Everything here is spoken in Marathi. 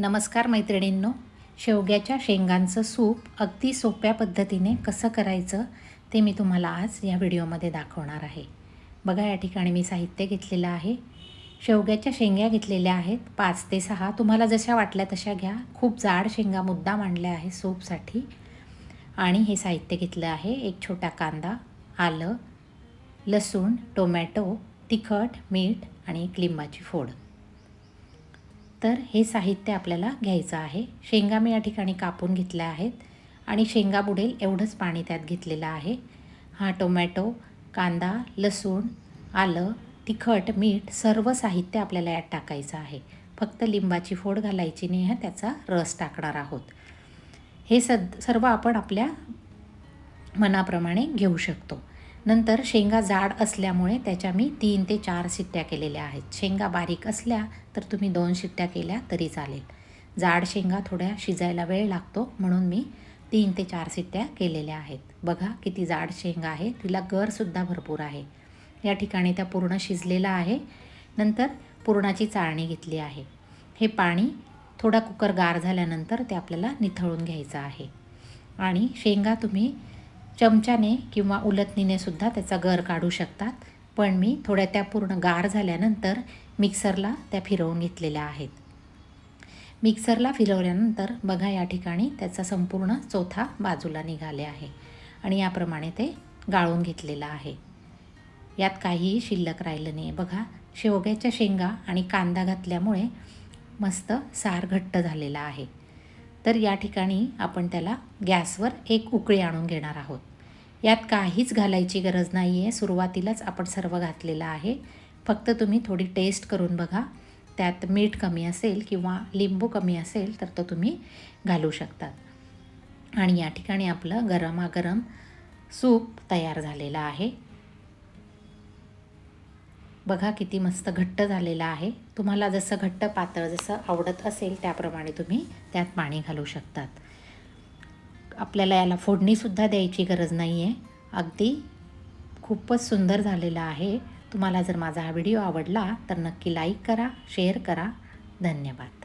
नमस्कार मैत्रिणींनो. शेवग्याच्या शेंगांचं सूप अगदी सोप्या पद्धतीने कसं करायचं ते मी तुम्हाला आज या व्हिडिओमध्ये दाखवणार आहे. बघा या ठिकाणी मी साहित्य घेतलेलं आहे. शेवग्याच्या शेंग्या घेतलेल्या आहेत. पाच ते सहा तुम्हाला जशा वाटल्या तशा घ्या. खूप जाड शेंगा मुद्दा मांडल्या आहे सूपसाठी. आणि हे साहित्य घेतलं आहे एक छोटा कांदा आलं लसूण टोमॅटो तिखट मीठ आणि एक लिंबाची फोड. तर हे साहित्य आपल्याला घ्यायचं आहे. शेंगा मी या ठिकाणी कापून घेतल्या आहेत आणि शेंगा बुडेल एवढंच पाणी त्यात घेतलेलं आहे. हा टोमॅटो कांदा लसूण आलं तिखट मीठ सर्व साहित्य आपल्याला यात टाकायचं आहे. फक्त लिंबाची फोड घालायची नाही हा त्याचा रस टाकणार आहोत. हे सद सर्व आपण आपल्या मनाप्रमाणे घेऊ शकतो. नंतर शेंगा जाड असल्यामुळे त्याच्या मी तीन ते चार शिट्ट्या केलेल्या आहेत. शेंगा बारीक असल्या तर तुम्ही दोन शिट्ट्या केल्या तरी चालेल. जाड शेंगा थोड्या शिजायला वेळ लागतो म्हणून मी तीन ते चार शिट्ट्या केलेल्या आहेत. बघा किती जाड शेंगा आहे तिला गरसुद्धा भरपूर आहे. या ठिकाणी त्या पूर्ण शिजलेला आहे. नंतर पुरणाची चाळणी घेतली आहे. हे पाणी थोडा कुकर गार झाल्यानंतर ते आपल्याला निथळून घ्यायचं आहे. आणि शेंगा तुम्ही चमच्याने किंवा उलटणीने सुद्धा त्याचा गर काढू शकतात. पण मी थोड्या त्या पूर्ण गार झाल्यानंतर मिक्सरला त्या फिरवून घेतलेल्या आहेत. मिक्सरला फिरवल्यानंतर बघा या ठिकाणी त्याचा संपूर्ण चौथा बाजूला निघाले आहे आणि याप्रमाणे ते गाळून घेतलेलं आहे. यात काहीही शिल्लक राहिलं नाही बघा शेवग्याच्या शेंगा आणि कांदा घातल्यामुळे मस्त सार घट्ट झालेला आहे. तर या ठिकाणी आपण त्याला गॅसवर एक उकळी आणून घेणार आहोत. यात काहीच घालायची गरज नाही आहे सुरुवातीलाच आपण सर्व घातलेलं आहे. फक्त तुम्ही थोडी टेस्ट करून बघा. त्यात मीठ कमी असेल किंवा लिंबू कमी असेल तर तो तुम्ही घालू शकतात. आणि या ठिकाणी आपलं गरमागरम सूप तयार झालेलं आहे. बघा किती मस्त घट्ट झालेलं आहे. तुम्हाला जसं घट्ट पातळ जसं आवडत असेल त्याप्रमाणे तुम्ही त्यात पाणी घालू शकतात. आपल्याला याला फोडणीसुद्धा द्यायची गरज नाही आहे अगदी खूपच सुंदर झालेला आहे. तुम्हाला जर माझा हा व्हिडिओ आवडला तर नक्की लाईक करा शेअर करा. धन्यवाद.